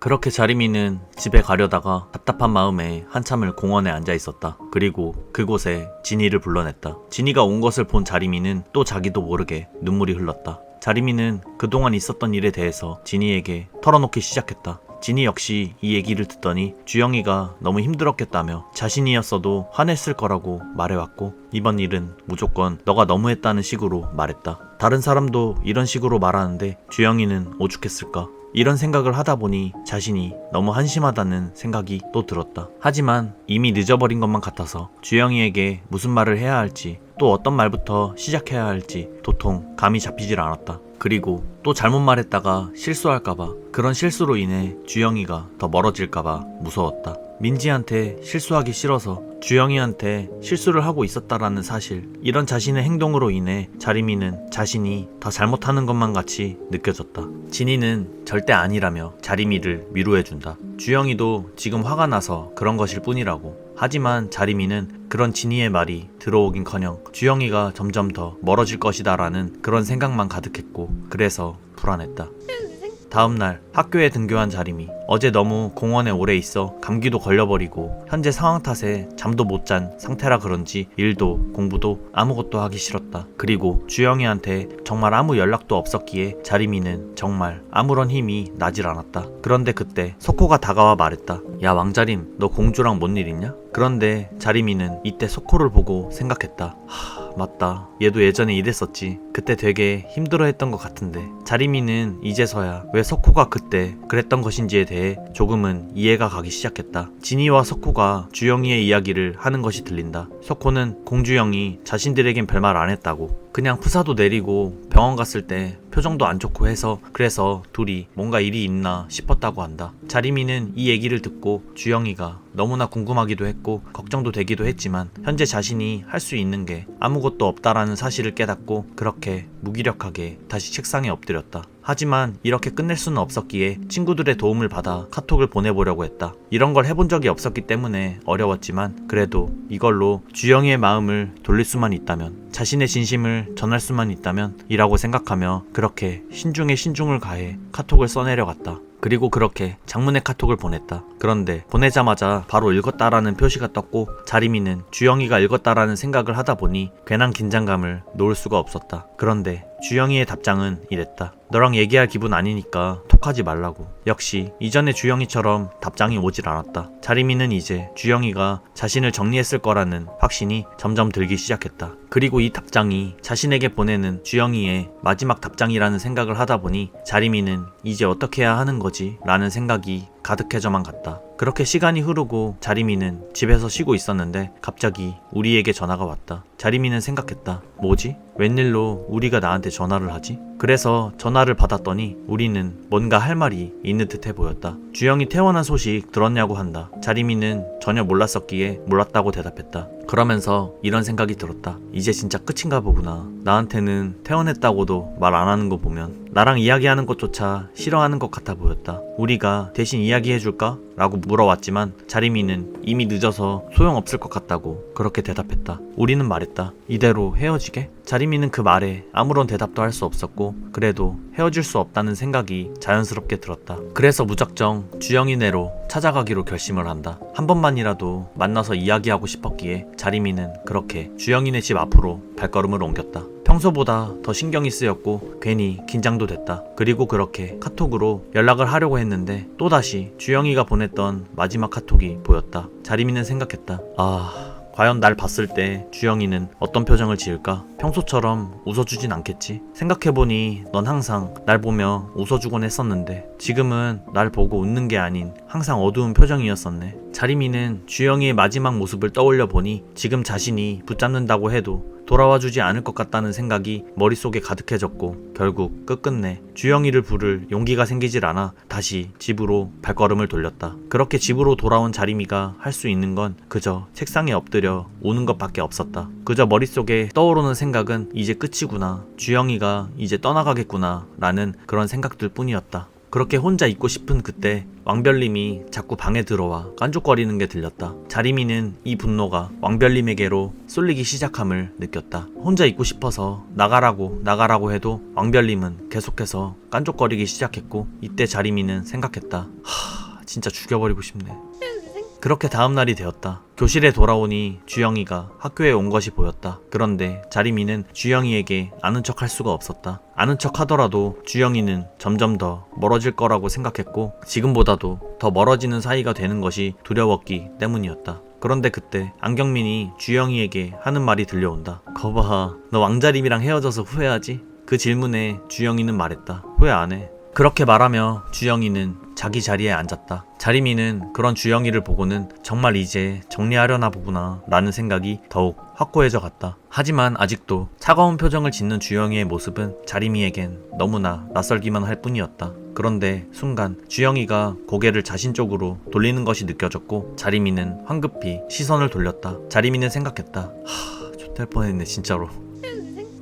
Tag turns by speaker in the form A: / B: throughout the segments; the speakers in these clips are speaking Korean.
A: 그렇게 자리미는 집에 가려다가 답답한 마음에 한참을 공원에 앉아 있었다. 그리고 그곳에 진이를 불러냈다. 진이가 온 것을 본 자리미는 또 자기도 모르게 눈물이 흘렀다. 자리미는 그동안 있었던 일에 대해서 진이에게 털어놓기 시작했다. 진이 역시 이 얘기를 듣더니 주영이가 너무 힘들었겠다며 자신이었어도 화냈을 거라고 말해왔고 이번 일은 무조건 너가 너무했다는 식으로 말했다. 다른 사람도 이런 식으로 말하는데 주영이는 오죽했을까? 이런 생각을 하다 보니 자신이 너무 한심하다는 생각이 또 들었다. 하지만 이미 늦어버린 것만 같아서 주영이에게 무슨 말을 해야 할지 또 어떤 말부터 시작해야 할지 도통 감이 잡히질 않았다. 그리고 또 잘못 말했다가 실수할까봐 그런 실수로 인해 주영이가 더 멀어질까봐 무서웠다. 민지한테 실수하기 싫어서 주영이한테 실수를 하고 있었다라는 사실, 이런 자신의 행동으로 인해 자리미는 자신이 더 잘못하는 것만 같이 느껴졌다. 진이는 절대 아니라며 자리미를 위로해준다. 주영이도 지금 화가 나서 그런 것일 뿐이라고. 하지만 자리미는 그런 진이의 말이 들어오긴커녕 주영이가 점점 더 멀어질 것이다라는 그런 생각만 가득했고 그래서 불안했다. 다음날 학교에 등교한 자림이 어제 너무 공원에 오래 있어 감기도 걸려버리고 현재 상황 탓에 잠도 못 잔 상태라 그런지 일도 공부도 아무것도 하기 싫었다. 그리고 주영이한테 정말 아무 연락도 없었기에 자림이는 정말 아무런 힘이 나질 않았다. 그런데 그때 석호가 다가와 말했다. 야 왕자림 너 공주랑 뭔 일 있냐? 그런데 자림이는 이때 석호를 보고 생각했다. 하, 맞다. 얘도 예전에 이랬었지. 그때 되게 힘들어 했던 것 같은데. 자리미는 이제서야 왜 석호가 그때 그랬던 것인지에 대해 조금은 이해가 가기 시작했다. 진이와 석호가 주영이의 이야기를 하는 것이 들린다. 석호는 공주영이 자신들에겐 별말 안 했다고. 그냥 푸사도 내리고 병원 갔을 때 표정도 안 좋고 해서 그래서 둘이 뭔가 일이 있나 싶었다고 한다. 자리미는 이 얘기를 듣고 주영이가 너무나 궁금하기도 했고 걱정도 되기도 했지만 현재 자신이 할 수 있는 게 아무것도 없다라는 사실을 깨닫고 그렇게 무기력하게 다시 책상에 엎드렸다. 하지만 이렇게 끝낼 수는 없었기에 친구들의 도움을 받아 카톡을 보내보려고 했다. 이런 걸 해본 적이 없었기 때문에 어려웠지만 그래도 이걸로 주영이의 마음을 돌릴 수만 있다면 자신의 진심을 전할 수만 있다면 이라고 생각하며 그렇게 신중에 신중을 가해 카톡을 써내려갔다. 그리고 그렇게 장문의 카톡을 보냈다. 그런데 보내자마자 바로 읽었다라는 표시가 떴고 자리미는 주영이가 읽었다라는 생각을 하다 보니 괜한 긴장감을 놓을 수가 없었다. 그런데 주영이의 답장은 이랬다. 너랑 얘기할 기분 아니니까 톡하지 말라고. 역시 이전의 주영이처럼 답장이 오질 않았다. 자리미는 이제 주영이가 자신을 정리했을 거라는 확신이 점점 들기 시작했다. 그리고 이 답장이 자신에게 보내는 주영이의 마지막 답장이라는 생각을 하다 보니 자리미는 이제 어떻게 해야 하는 거지? 라는 생각이 가득해져만 갔다. 그렇게 시간이 흐르고 자리미는 집에서 쉬고 있었는데 갑자기 우리에게 전화가 왔다. 자리미는 생각했다. 뭐지? 웬일로 우리가 나한테 전화를 하지? 그래서 전화를 받았더니 우리는 뭔가 할 말이 있는 듯해 보였다. 주영이 퇴원한 소식 들었냐고 한다. 자리미는 전혀 몰랐었기에 몰랐다고 대답했다. 그러면서 이런 생각이 들었다. 이제 진짜 끝인가 보구나. 나한테는 퇴원했다고도 말 안 하는 거 보면 나랑 이야기하는 것조차 싫어하는 것 같아 보였다. 우리가 대신 이야기해줄까? 라고 물어왔지만 자리미는 이미 늦어서 소용없을 것 같다고 그렇게 대답했다. 우리는 말했다. 이대로 헤어지게? 자리미는 그 말에 아무런 대답도 할 수 없었고 그래도 헤어질 수 없다는 생각이 자연스럽게 들었다. 그래서 무작정 주영이네로 찾아가기로 결심을 한다. 한 번만이라도 만나서 이야기하고 싶었기에 자리미는 그렇게 주영이네 집 앞으로 발걸음을 옮겼다. 평소보다 더 신경이 쓰였고 괜히 긴장도 됐다. 그리고 그렇게 카톡으로 연락을 하려고 했는데 또다시 주영이가 보냈던 마지막 카톡이 보였다. 자리미는 생각했다. 아... 과연 날 봤을 때 주영이는 어떤 표정을 지을까? 평소처럼 웃어주진 않겠지? 생각해보니 넌 항상 날 보며 웃어주곤 했었는데 지금은 날 보고 웃는 게 아닌 항상 어두운 표정이었었네. 자리미는 주영이의 마지막 모습을 떠올려 보니 지금 자신이 붙잡는다고 해도 돌아와 주지 않을 것 같다는 생각이 머릿속에 가득해졌고 결국 끝끝내 주영이를 부를 용기가 생기질 않아 다시 집으로 발걸음을 돌렸다. 그렇게 집으로 돌아온 자리미가 할 수 있는 건 그저 책상에 엎드려 우는 것밖에 없었다. 그저 머릿속에 떠오르는 생각은 이제 끝이구나. 주영이가 이제 떠나가겠구나. 라는 그런 생각들 뿐이었다. 그렇게 혼자 있고 싶은 그때 왕별님이 자꾸 방에 들어와 깐족거리는 게 들렸다. 자리미는 이 분노가 왕별님에게로 쏠리기 시작함을 느꼈다. 혼자 있고 싶어서 나가라고 나가라고 해도 왕별님은 계속해서 깐족거리기 시작했고 이때 자리미는 생각했다. 하, 진짜 죽여버리고 싶네. 그렇게 다음날이 되었다. 교실에 돌아오니 주영이가 학교에 온 것이 보였다. 그런데 자리미는 주영이에게 아는 척 할 수가 없었다. 아는 척 하더라도 주영이는 점점 더 멀어질 거라고 생각했고 지금보다도 더 멀어지는 사이가 되는 것이 두려웠기 때문이었다. 그런데 그때 안경민이 주영이에게 하는 말이 들려온다. 거봐, 너 왕자림이랑 헤어져서 후회하지? 그 질문에 주영이는 말했다. 후회 안 해. 그렇게 말하며 주영이는 자기 자리에 앉았다. 자리미는 그런 주영이를 보고는 정말 이제 정리하려나 보구나 라는 생각이 더욱 확고해져 갔다. 하지만 아직도 차가운 표정을 짓는 주영이의 모습은 자리미에겐 너무나 낯설기만 할 뿐이었다. 그런데 순간 주영이가 고개를 자신 쪽으로 돌리는 것이 느껴졌고 자리미는 황급히 시선을 돌렸다. 자리미는 생각했다. 하, 좋될 뻔했네 진짜로.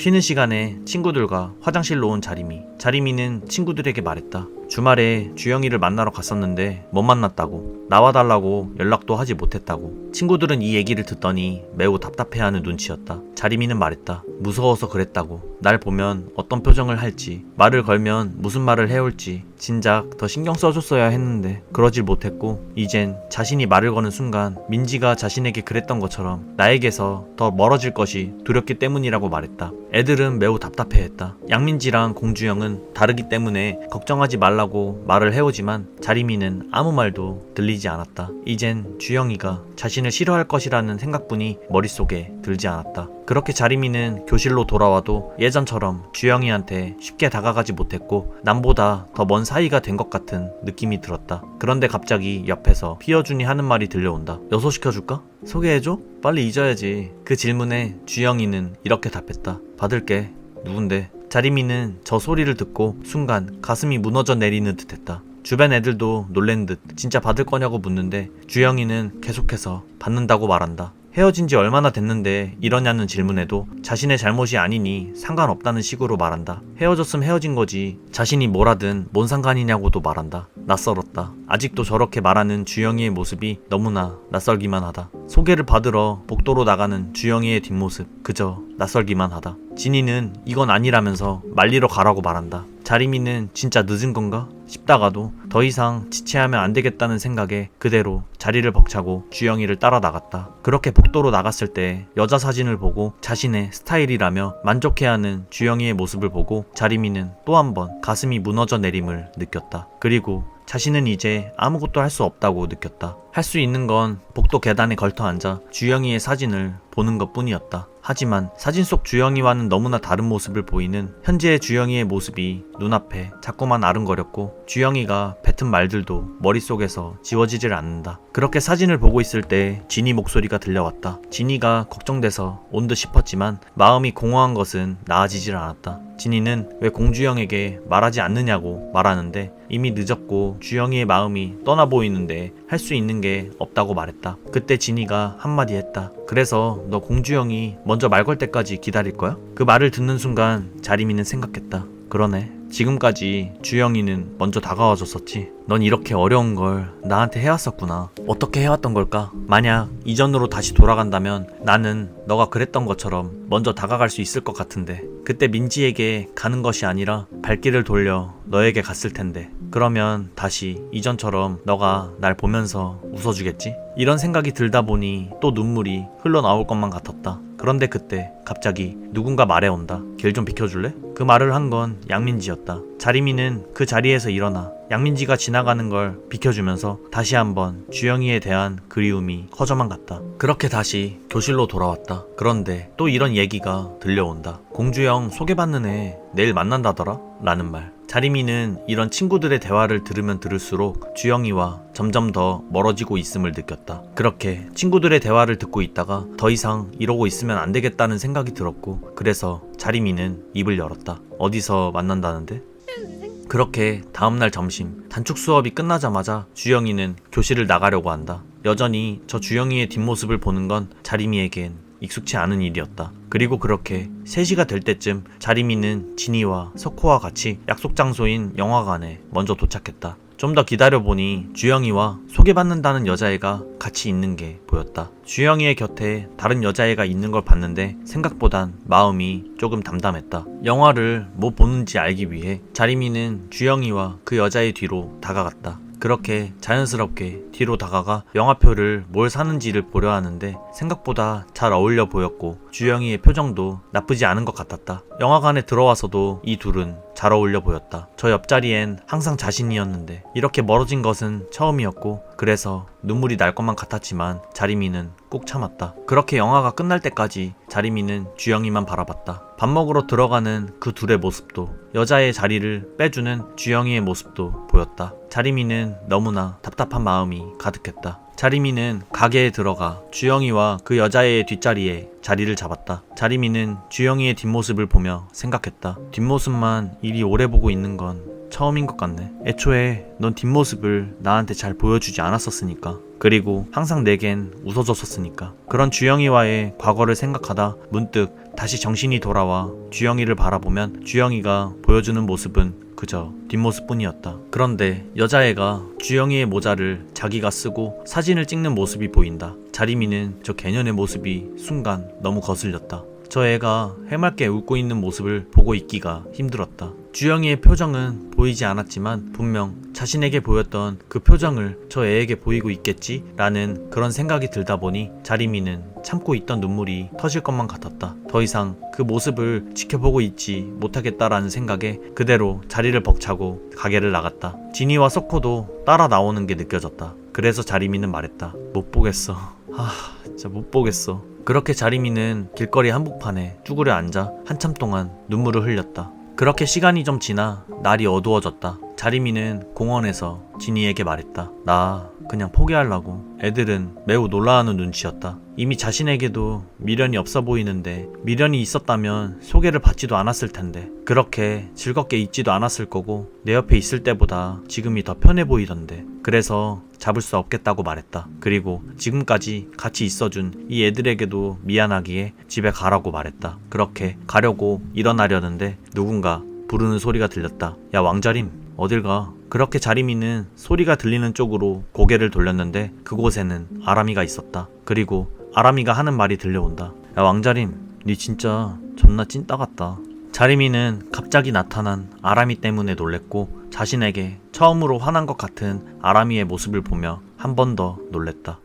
A: 쉬는 시간에 친구들과 화장실로 온 자리미. 자리미는 친구들에게 말했다. 주말에 주영이를 만나러 갔었는데 못 만났다고. 나와달라고 연락도 하지 못했다고. 친구들은 이 얘기를 듣더니 매우 답답해하는 눈치였다. 자리미는 말했다. 무서워서 그랬다고. 날 보면 어떤 표정을 할지, 말을 걸면 무슨 말을 해올지, 진작 더 신경 써줬어야 했는데 그러질 못했고, 이젠 자신이 말을 거는 순간 민지가 자신에게 그랬던 것처럼 나에게서 더 멀어질 것이 두렵기 때문이라고 말했다. 애들은 매우 답답해했다. 양민지랑 공주영은 다르기 때문에 걱정하지 말라 고 말을 해오지만 자리미는 아무 말도 들리지 않았다. 이젠 주영이가 자신을 싫어할 것이라는 생각뿐이 머릿속에 들지 않았다. 그렇게 자리미는 교실로 돌아와도 예전처럼 주영이한테 쉽게 다가가지 못했고 남보다 더 먼 사이가 된 것 같은 느낌이 들었다. 그런데 갑자기 옆에서 피어준이 하는 말이 들려온다. 여소 시켜줄까? 소개해줘? 빨리 잊어야지. 그 질문에 주영이는 이렇게 답했다. 받을게. 누군데? 자리미는 저 소리를 듣고 순간 가슴이 무너져 내리는 듯 했다. 주변 애들도 놀란 듯 진짜 받을 거냐고 묻는데 주영이는 계속해서 받는다고 말한다. 헤어진 지 얼마나 됐는데 이러냐는 질문에도 자신의 잘못이 아니니 상관없다는 식으로 말한다. 헤어졌으면 헤어진 거지. 자신이 뭘 하든 뭔 상관이냐고도 말한다. 낯설었다. 아직도 저렇게 말하는 주영이의 모습이 너무나 낯설기만 하다. 소개를 받으러 복도로 나가는 주영이의 뒷모습 그저 낯설기만 하다. 진이는 이건 아니라면서 말리러 가라고 말한다. 자리미는 진짜 늦은 건가? 싶다가도 더 이상 지체하면 안 되겠다는 생각에 그대로 자리를 벅차고 주영이를 따라 나갔다. 그렇게 복도로 나갔을 때 여자 사진을 보고 자신의 스타일이라며 만족해하는 주영이의 모습을 보고 자리미는 또 한 번 가슴이 무너져 내림을 느꼈다. 그리고 자신은 이제 아무것도 할 수 없다고 느꼈다. 할 수 있는 건 복도 계단에 걸터 앉아 주영이의 사진을 보는 것 뿐이었다. 하지만 사진 속 주영이와는 너무나 다른 모습을 보이는 현재의 주영이의 모습이 눈앞에 자꾸만 아른거렸고 주영이가 뱉은 말들도 머릿속에서 지워지질 않는다. 그렇게 사진을 보고 있을 때 진이 목소리가 들려왔다. 진이가 걱정돼서 온 듯 싶었지만 마음이 공허한 것은 나아지질 않았다. 진이는 왜 공주영에게 말하지 않느냐고 말하는데 이미 늦었고 주영이의 마음이 떠나 보이는데 할 수 있는 게 없다고 말했다. 그때 진이가 한마디 했다. 그래서 너 공주영이 먼저 말 걸 때까지 기다릴 거야? 그 말을 듣는 순간 자리미는 생각했다. 그러네. 지금까지 주영이는 먼저 다가와줬었지. 넌 이렇게 어려운 걸 나한테 해왔었구나. 어떻게 해왔던 걸까? 만약 이전으로 다시 돌아간다면 나는 너가 그랬던 것처럼 먼저 다가갈 수 있을 것 같은데. 그때 민지에게 가는 것이 아니라 발길을 돌려 너에게 갔을 텐데. 그러면 다시 이전처럼 너가 날 보면서 웃어주겠지? 이런 생각이 들다 보니 또 눈물이 흘러나올 것만 같았다. 그런데 그때 갑자기 누군가 말해온다. 길 좀 비켜줄래? 그 말을 한 건 양민지였다. 자리미는 그 자리에서 일어나 양민지가 지나가는 걸 비켜주면서 다시 한번 주영이에 대한 그리움이 커져만 갔다. 그렇게 다시 교실로 돌아왔다. 그런데 또 이런 얘기가 들려온다. 공주영 소개받는 애 내일 만난다더라? 라는 말. 자리미는 이런 친구들의 대화를 들으면 들을수록 주영이와 점점 더 멀어지고 있음을 느꼈다. 그렇게 친구들의 대화를 듣고 있다가 더 이상 이러고 있으면 안 되겠다는 생각이 들었고, 그래서 자리미는 입을 열었다. 어디서 만난다는데? 그렇게 다음날 점심 단축 수업이 끝나자마자 주영이는 교실을 나가려고 한다. 여전히 저 주영이의 뒷모습을 보는 건 자리미에겐 익숙치 않은 일이었다. 그리고 그렇게 3시가 될 때쯤 자리미는 진이와 석호와 같이 약속 장소인 영화관에 먼저 도착했다. 좀 더 기다려보니 주영이와 소개받는다는 여자애가 같이 있는 게 보였다. 주영이의 곁에 다른 여자애가 있는 걸 봤는데 생각보단 마음이 조금 담담했다. 영화를 뭐 보는지 알기 위해 자리미는 주영이와 그 여자의 뒤로 다가갔다. 그렇게 자연스럽게 뒤로 다가가 영화표를 뭘 사는지를 보려 하는데 생각보다 잘 어울려 보였고 주영이의 표정도 나쁘지 않은 것 같았다. 영화관에 들어와서도 이 둘은 잘 어울려 보였다. 저 옆자리엔 항상 자신이었는데 이렇게 멀어진 것은 처음이었고 그래서 눈물이 날 것만 같았지만 자리미는 꾹 참았다. 그렇게 영화가 끝날 때까지 자리미는 주영이만 바라봤다. 밥 먹으러 들어가는 그 둘의 모습도 여자의 자리를 빼주는 주영이의 모습도 보였다. 자리미는 너무나 답답한 마음이 가득했다. 자리미는 가게에 들어가 주영이와 그 여자의 뒷자리에 자리를 잡았다. 자리미는 주영이의 뒷모습을 보며 생각했다. 뒷모습만 이리 오래 보고 있는 건 처음인 것 같네. 애초에 넌 뒷모습을 나한테 잘 보여주지 않았었으니까. 그리고 항상 내겐 웃어줬었으니까. 그런 주영이와의 과거를 생각하다 문득 다시 정신이 돌아와 주영이를 바라보면 주영이가 보여주는 모습은 그저 뒷모습뿐이었다. 그런데 여자애가 주영이의 모자를 자기가 쓰고 사진을 찍는 모습이 보인다. 자리미는 저 개년의 모습이 순간 너무 거슬렸다. 저 애가 해맑게 웃고 있는 모습을 보고 있기가 힘들었다. 주영이의 표정은 보이지 않았지만 분명 자신에게 보였던 그 표정을 저 애에게 보이고 있겠지? 라는 그런 생각이 들다 보니 자리미는 참고 있던 눈물이 터질 것만 같았다. 더 이상 그 모습을 지켜보고 있지 못하겠다라는 생각에 그대로 자리를 벅차고 가게를 나갔다. 지니와 석호도 따라 나오는 게 느껴졌다. 그래서 자리미는 말했다. 못 보겠어. 아, 진짜 못 보겠어. 그렇게 자리미는 길거리 한복판에 쭈그려 앉아 한참 동안 눈물을 흘렸다. 그렇게 시간이 좀 지나 날이 어두워졌다. 자리미는 공원에서 지니에게 말했다. 나 그냥 포기하려고. 애들은 매우 놀라하는 눈치였다. 이미 자신에게도 미련이 없어 보이는데 미련이 있었다면 소개를 받지도 않았을 텐데 그렇게 즐겁게 있지도 않았을 거고 내 옆에 있을 때보다 지금이 더 편해 보이던데 그래서 잡을 수 없겠다고 말했다. 그리고 지금까지 같이 있어준 이 애들에게도 미안하기에 집에 가라고 말했다. 그렇게 가려고 일어나려는데 누군가 부르는 소리가 들렸다. 야 왕자림 어딜 가? 그렇게 자리미는 소리가 들리는 쪽으로 고개를 돌렸는데 그곳에는 아람이가 있었다. 그리고 아람이가 하는 말이 들려온다. 야 왕자림 니 진짜 존나 찐따 같다. 자리미는 갑자기 나타난 아람이 때문에 놀랬고 자신에게 처음으로 화난 것 같은 아람이의 모습을 보며 한 번 더 놀랬다.